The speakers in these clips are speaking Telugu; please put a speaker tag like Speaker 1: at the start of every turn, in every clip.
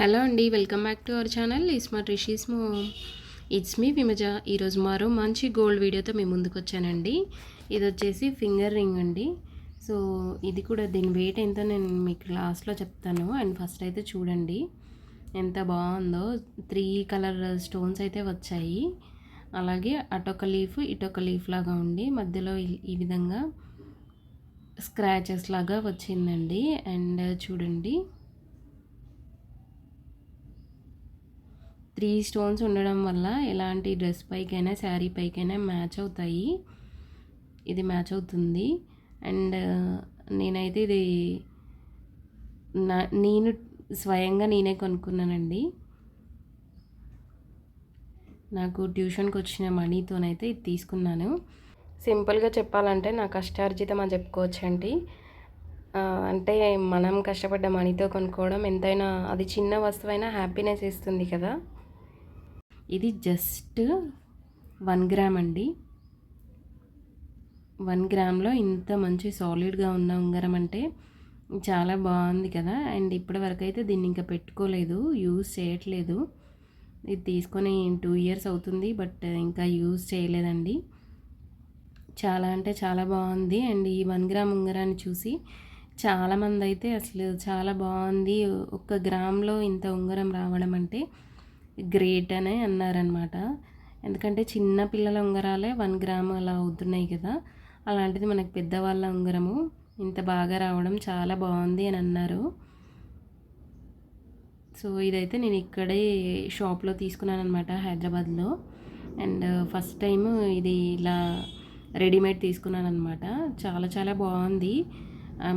Speaker 1: హలో అండి welcome back to our channel. ISmart రిషీస్ మో. ఇట్స్ మీ విమజ. ఈరోజు మరో మంచి గోల్డ్ వీడియోతో మేము ముందుకు వచ్చానండి. ఇది వచ్చేసి ఫింగర్ రింగ్ అండి. సో ఇది కూడా దీని వెయిట్ ఎంత నేను మీకు లాస్ట్లో చెప్తాను. అండ్ ఫస్ట్ అయితే చూడండి. ఎంత బాగుందో. త్రీ కలర్ స్టోన్స్ అయితే వచ్చాయి. అలాగే అటొక లీఫ్ ఇటొక లీఫ్ లాగా ఉండి మధ్యలో ఈ విధంగా స్క్రాచెస్ లాగా వచ్చిందండి. అండ్ చూడండి. త్రీ స్టోన్స్ ఉండడం వల్ల ఎలాంటి డ్రెస్ పైకైనా శారీ పైకైనా మ్యాచ్ అవుతాయి. ఇది మ్యాచ్ అవుతుంది. అండ్ నేనైతే ఇది నా నేను స్వయంగా నేనే కొనుక్కున్నానండి. నాకు ట్యూషన్కి వచ్చిన మనీతోనైతే ఇది తీసుకున్నాను. సింపుల్గా చెప్పాలంటే నా కష్టార్జితం అని చెప్పుకోవచ్చండి అంటే మనం కష్టపడ్డ మనీతో కొనుక్కోవడం ఎంతైనా అది చిన్న వస్తువైనా హ్యాపీనెస్ ఇస్తుంది కదా. ఇది జస్ట్ వన్ గ్రామ్ అండి. వన్ గ్రామ్లో ఇంత మంచి సాలిడ్గా ఉన్న ఉంగరం అంటే చాలా బాగుంది కదా. అండ్ ఇప్పటి వరకు అయితే దీన్ని ఇంకా పెట్టుకోలేదు యూజ్ చేయట్లేదు. ఇది తీసుకొని టూ ఇయర్స్ అవుతుంది బట్ ఇంకా యూజ్ చేయలేదండి. చాలా అంటే చాలా బాగుంది. అండ్ ఈ వన్ గ్రామ్ ఉంగరాన్ని చూసి చాలామంది అయితే అసలు చాలా బాగుంది. ఒక్క గ్రామ్లో ఇంత ఉంగరం రావడం అంటే గ్రేట్ అనే అన్నారనమాట ఎందుకంటే చిన్న పిల్లల ఉంగరాలే వన్ గ్రామ్ అలా అవుతున్నాయి కదా. అలాంటిది మనకు పెద్దవాళ్ళ ఉంగరము ఇంత బాగా రావడం చాలా బాగుంది అని అన్నారు. సో ఇదైతే నేను ఇక్కడే షాప్లో తీసుకున్నాను అనమాట హైదరాబాద్లో. అండ్ ఫస్ట్ టైం ఇది ఇలా రెడీమేడ్ తీసుకున్నాను అనమాట చాలా చాలా బాగుంది.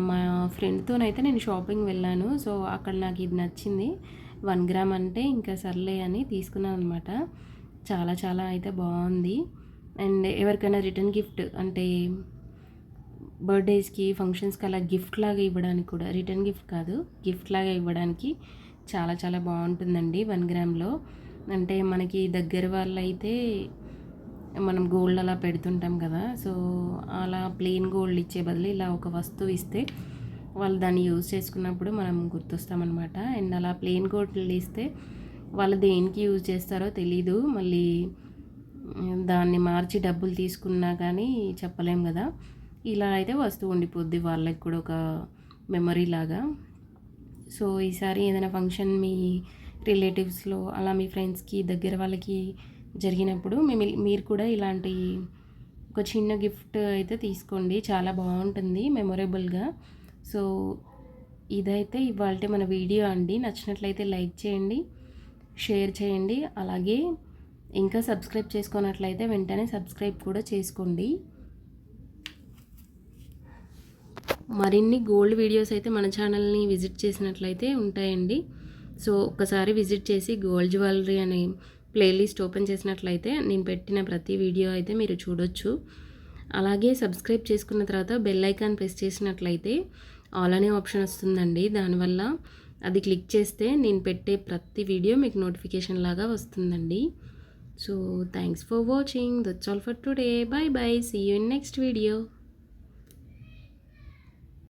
Speaker 1: మా ఫ్రెండ్తోనైతే నేను షాపింగ్ వెళ్ళాను. సో అక్కడ నాకు ఇది నచ్చింది. వన్ గ్రామ్ అంటే ఇంకా సర్లే అని తీసుకున్నాను అనమాట చాలా చాలా అయితే బాగుంది. అండ్ ఎవరికైనా రిటర్న్ గిఫ్ట్ అంటే బర్త్డేస్కి ఫంక్షన్స్కి అలా గిఫ్ట్ లాగా ఇవ్వడానికి కూడా రిటర్న్ గిఫ్ట్ కాదు గిఫ్ట్ లాగా ఇవ్వడానికి చాలా చాలా బాగుంటుందండి వన్ గ్రామ్లో. అంటే మనకి దగ్గర వాళ్ళు అయితే మనం గోల్డ్ అలా పెడుతుంటాం కదా సో అలా ప్లెయిన్ గోల్డ్ ఇచ్చే బదులు ఇలా ఒక వస్తువు ఇస్తే వాళ్ళు దాన్ని యూజ్ చేసుకున్నప్పుడు మనం గుర్తొస్తామన్నమాట. అండ్ అలా ప్లెయిన్ కోట్లు ఇస్తే వాళ్ళు దేనికి యూజ్ చేస్తారో తెలీదు. మళ్ళీ దాన్ని మార్చి డబ్బులు తీసుకున్నా కానీ చెప్పలేం కదా. ఇలా అయితే వస్తూ ఉండిపోద్ది వాళ్ళకి కూడా ఒక మెమరీ లాగా. సో ఈసారి ఏదైనా ఫంక్షన్ మీ రిలేటివ్స్లో అలా మీ ఫ్రెండ్స్కి దగ్గర వాళ్ళకి జరిగినప్పుడు మేము మీరు కూడా ఇలాంటి ఒక చిన్న గిఫ్ట్ అయితే తీసుకోండి. చాలా బాగుంటుంది మెమొరబుల్గా. సో ఇదైతే ఇవాళ మన వీడియో అండి. నచ్చినట్లయితే లైక్ చేయండి షేర్ చేయండి. అలాగే ఇంకా సబ్స్క్రైబ్ చేసుకున్నట్లయితే వెంటనే సబ్స్క్రైబ్ కూడా చేసుకోండి. మరిన్ని గోల్డ్ వీడియోస్ అయితే మన ఛానల్ని విజిట్ చేసినట్లయితే ఉంటాయండి. సో ఒక్కసారి విజిట్ చేసి గోల్డ్ జ్యువెలరీ అనే ప్లేలిస్ట్ ఓపెన్ చేసినట్లయితే నేను పెట్టిన ప్రతి వీడియో అయితే మీరు చూడొచ్చు. అలాగే సబ్స్క్రైబ్ చేసుకున్న తర్వాత బెల్ ఐకాన్ ప్రెస్ చేసినట్లయితే ఆల్ అనే ఆప్షన్ వస్తుందండి. దానివల్ల అది క్లిక్ చేస్తే నేను పెట్టే ప్రతి వీడియో మీకు నోటిఫికేషన్ లాగా వస్తుందండి. So thanks for watching that's all for today bye bye see you in next video